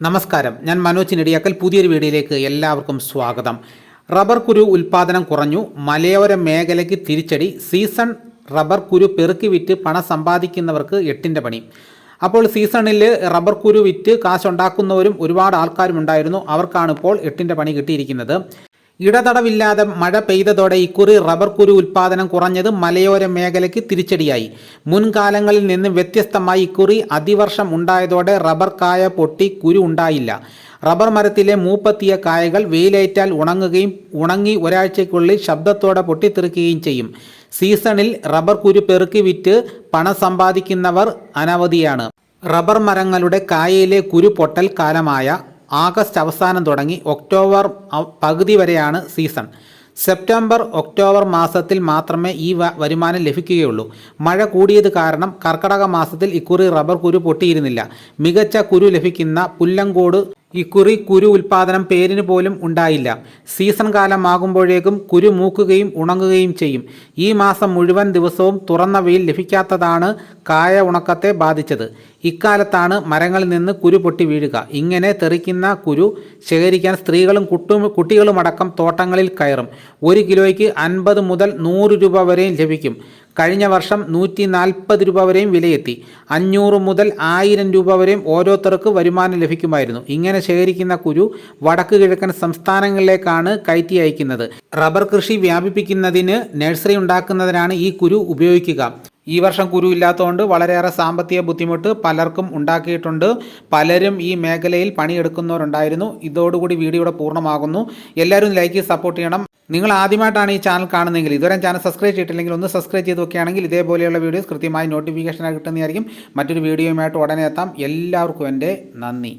നമസ്കാരം. ഞാൻ മനോജ് നെടിയാക്കൽ. പുതിയൊരു വീഡിയോയിലേക്ക് എല്ലാവർക്കും സ്വാഗതം. റബ്ബർ കുരു ഉൽപാദനം കുറഞ്ഞു. മലയോര മേഖലയ്ക്ക് തിരിച്ചടി. സീസൺ റബ്ബർ കുരു പെറുക്കി വിറ്റ് പണം സമ്പാദിക്കുന്നവർക്ക് എട്ടിന്റെ പണി. അപ്പോൾ സീസണിൽ റബ്ബർ കുരു വിറ്റ് കാശുണ്ടാക്കുന്നവരും ഒരുപാട് ആൾക്കാരും ഉണ്ടായിരുന്നു അവർക്കാണ് ഇപ്പോൾ എട്ടിന്റെ പണി കിട്ടിയിരിക്കുന്നത്. ഇടതടവില്ലാതെ മഴ പെയ്തതോടെ ഇക്കുറി റബ്ബർ കുരു ഉൽപാദനം കുറഞ്ഞത് മലയോര മേഖലയ്ക്ക് തിരിച്ചടിയായി. മുൻകാലങ്ങളിൽ നിന്ന് വ്യത്യസ്തമായി ഇക്കുറി അതിവർഷം ഉണ്ടായതോടെ റബ്ബർ കായ പൊട്ടി കുരു ഉണ്ടായില്ല. റബ്ബർ മരത്തിലെ മൂപ്പത്തിയ കായകൾ വെയിലേറ്റാൽ ഉണങ്ങുകയും ഉണങ്ങി ഒരാഴ്ചയ്ക്കുള്ളിൽ ശബ്ദത്തോടെ പൊട്ടിത്തെറിക്കുകയും ചെയ്യും. സീസണിൽ റബ്ബർ കുരു പെറുക്കി വിറ്റ് പണം സമ്പാദിക്കുന്നവർ അനവധിയാണ്. റബ്ബർ മരങ്ങളുടെ കായയിലെ കുരു പൊട്ടൽ കാലമായ ആഗസ്റ്റ് അവസാനം തുടങ്ങി ഒക്ടോബർ പകുതി വരെയാണ് സീസൺ. സെപ്റ്റംബർ ഒക്ടോബർ മാസത്തിൽ മാത്രമേ ഈ വരുമാനം ലഭിക്കുകയുള്ളൂ. മഴ കൂടിയത് കാരണം കർക്കടക മാസത്തിൽ ഇക്കുറി റബ്ബർ കുരു പൊട്ടിയിരുന്നില്ല. മികച്ച കുരു ലഭിക്കുന്ന പുല്ലങ്കോട് ഇക്കുറി കുരു ഉൽപാദനം പേരിന് പോലും ഉണ്ടായില്ല. സീസൺ കാലമാകുമ്പോഴേക്കും കുരു മൂക്കുകയും ഉണങ്ങുകയും ചെയ്യും. ഈ മാസം മുഴുവൻ ദിവസവും തുറന്ന വെയിൽ ലഭിക്കാത്തതാണ് കായ ഉണക്കത്തെ ബാധിച്ചത്. ഇക്കാലത്താണ് മരങ്ങളിൽ നിന്ന് കുരു പൊട്ടി വീഴുക. ഇങ്ങനെ തെറിക്കുന്ന കുരു ശേഖരിക്കാൻ സ്ത്രീകളും കുട്ടും കുട്ടികളുമടക്കം തോട്ടങ്ങളിൽ കയറും. ഒരു കിലോയ്ക്ക് അൻപത് മുതൽ നൂറ് രൂപ വരെയും ലഭിക്കും. കഴിഞ്ഞ വർഷം നൂറ്റി നാൽപ്പത് രൂപ വരെയും വിലയെത്തി. അഞ്ഞൂറ് മുതൽ ആയിരം രൂപ വരെയും ഓരോരുത്തർക്ക് വരുമാനം ലഭിക്കുമായിരുന്നു. ഇങ്ങനെ ശേഖരിക്കുന്ന കുരു വടക്ക് കിഴക്കൻ സംസ്ഥാനങ്ങളിലേക്കാണ് കയറ്റി അയക്കുന്നത്. റബ്ബർ കൃഷി വ്യാപിപ്പിക്കുന്നതിന് നഴ്സറി ഉണ്ടാക്കുന്നതിനാണ് ഈ കുരു ഉപയോഗിക്കുക. ഈ വർഷം കുരു ഇല്ലാത്തതുകൊണ്ട് വളരെയേറെ സാമ്പത്തിക ബുദ്ധിമുട്ട് പലർക്കും ഉണ്ടാക്കിയിട്ടുണ്ട്. പലരും ഈ മേഖലയിൽ പണിയെടുക്കുന്നവരുണ്ടായിരുന്നു. ഇതോടുകൂടി വീഡിയോ പൂർണമാകുന്നു. എല്ലാവരും ലൈക്ക് സപ്പോർട്ട് ചെയ്യണം. നിങ്ങൾ ആദ്യമായിട്ടാണ് ഈ ചാനൽ കാണുന്നതെങ്കിൽ ഇതുവരെ ചാനൽ സബ്സ്ക്രൈബ് ചെയ്തിട്ടില്ലെങ്കിൽ ഒന്ന് സബ്സ്ക്രൈബ് ചെയ്ത് നോക്കുകയാണെങ്കിൽ ഇതേപോലെയുള്ള വീഡിയോസ് കൃത്യമായി നോട്ടിഫിക്കേഷനായി കിട്ടുന്നതായിരിക്കും. മറ്റൊരു വീഡിയോയുമായിട്ട് ഉടനെ എത്താം. എല്ലാവർക്കും എന്റെ നന്ദി.